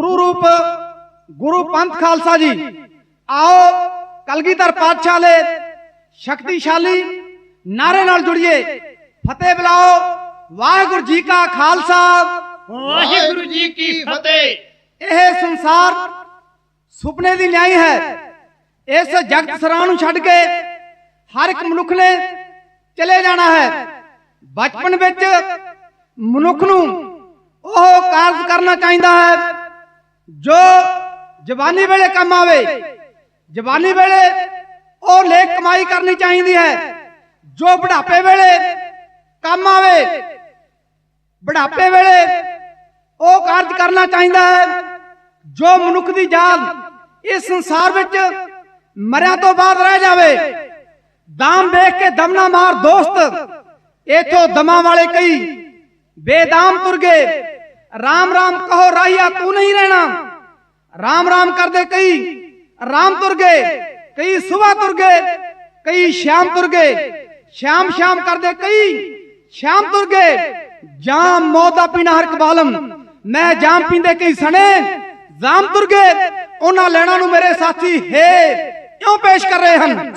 ਸਰੂਪ ਗੁਰੂ ਪੰਥ ਖਾਲਸਾ ਜੀ ਆਓ ਕਲਗੀਧਰ ਪਾਤਸ਼ਾਹ ਦੇ ਸ਼ਕਤੀਸ਼ਾਲੀ ਨਾਰੇ ਨਾਲ ਜੁੜੀਏ। ਫਤਿਹ ਬੁਲਾਓ। ਵਾਹਿਗੁਰੂ ਜੀ ਕਾ ਖਾਲਸਾ। ਵਾਹਿਗੁਰੂ ਜੀ ਕੀ ਫਤਿਹ। ਇਹ ਸੰਸਾਰ ਸੁਪਨੇ ਦੀ ਨਿਆਈ ਹੈ। ਇਸ ਜਗਤ ਸਰਾਂ ਨੂੰ ਛੱਡ ਕੇ ਹਰ ਇੱਕ ਮਨੁੱਖ ਨੇ ਚਲੇ ਜਾਣਾ ਹੈ। ਬਚਪਨ ਵਿੱਚ ਮਨੁੱਖ ਨੂੰ ਉਹ ਕਾਰਜ ਕਰਨਾ ਚਾਹੀਦਾ ਹੈ। ਜੋ ਜਵਾਨੀ ਵੇਲੇ ਕੰਮ ਆਵੇ, ਜਵਾਨੀ ਵੇਲੇ ਉਹ ਲੇਖ ਕਮਾਈ ਕਰਨੀ ਚਾਹੀਦੀ ਹੈ। ਜੋ ਬੁਢਾਪੇ ਵੇਲੇ ਕੰਮ ਆਵੇ, ਬੁਢਾਪੇ ਵੇਲੇ ਉਹ ਕਾਰਜ ਕਰਨਾ ਚਾਹੀਦਾ ਹੈ। ਜੋ ਮਨੁੱਖ ਦੀ ਜਾਨ ਇਸ ਸੰਸਾਰ ਵਿੱਚ ਮਰਿਆ ਤੋਂ ਬਾਅਦ ਰਹਿ ਜਾਵੇ, ਦਾਮ ਵੇਖ ਕੇ ਦਮ ਮਾਰ ਦੋਸਤ। ਇਥੋਂ ਦਮਾਂ ਵਾਲੇ ਕਈ ਬੇਦਾਮ ਤੁਰ ਗਏ। ਰਾਮ ਰਾਮ ਕਹੋ ਰਾਹੀਆ ਤੂੰ ਨਹੀਂ ਰਹਿਣਾ ਰਾਮ ਰਾਮ ਕਰਦੇ ਕਈ ਰਾਮ ਤੁਰ ਗਏ ਕਈ ਸੁਬਹ ਤੁਰ ਗਏ ਕਈ ਸ਼ਾਮ ਤੁਰ ਗਏ ਸ਼ਾਮ ਸ਼ਾਮ ਕਰਦੇ ਕਈ ਸ਼ਾਮ ਤੁਰ ਗਏ ਜਾਮ ਮੌਤ ਦਾ ਪੀਣਾ ਹਰ ਕਬਾਲਮ ਮੈਂ ਜਾਮ ਪੀਂਦੇ ਕਈ ਸਣੇ ਜਾਮ ਤੁਰ ਗਏ ਉਹਨਾਂ ਲੈਣਾ ਨੂੰ ਮੇਰੇ ਸਾਥੀ ਹੈ ਕਿਉਂ ਪੇਸ਼ ਕਰ ਰਹੇ ਹਨ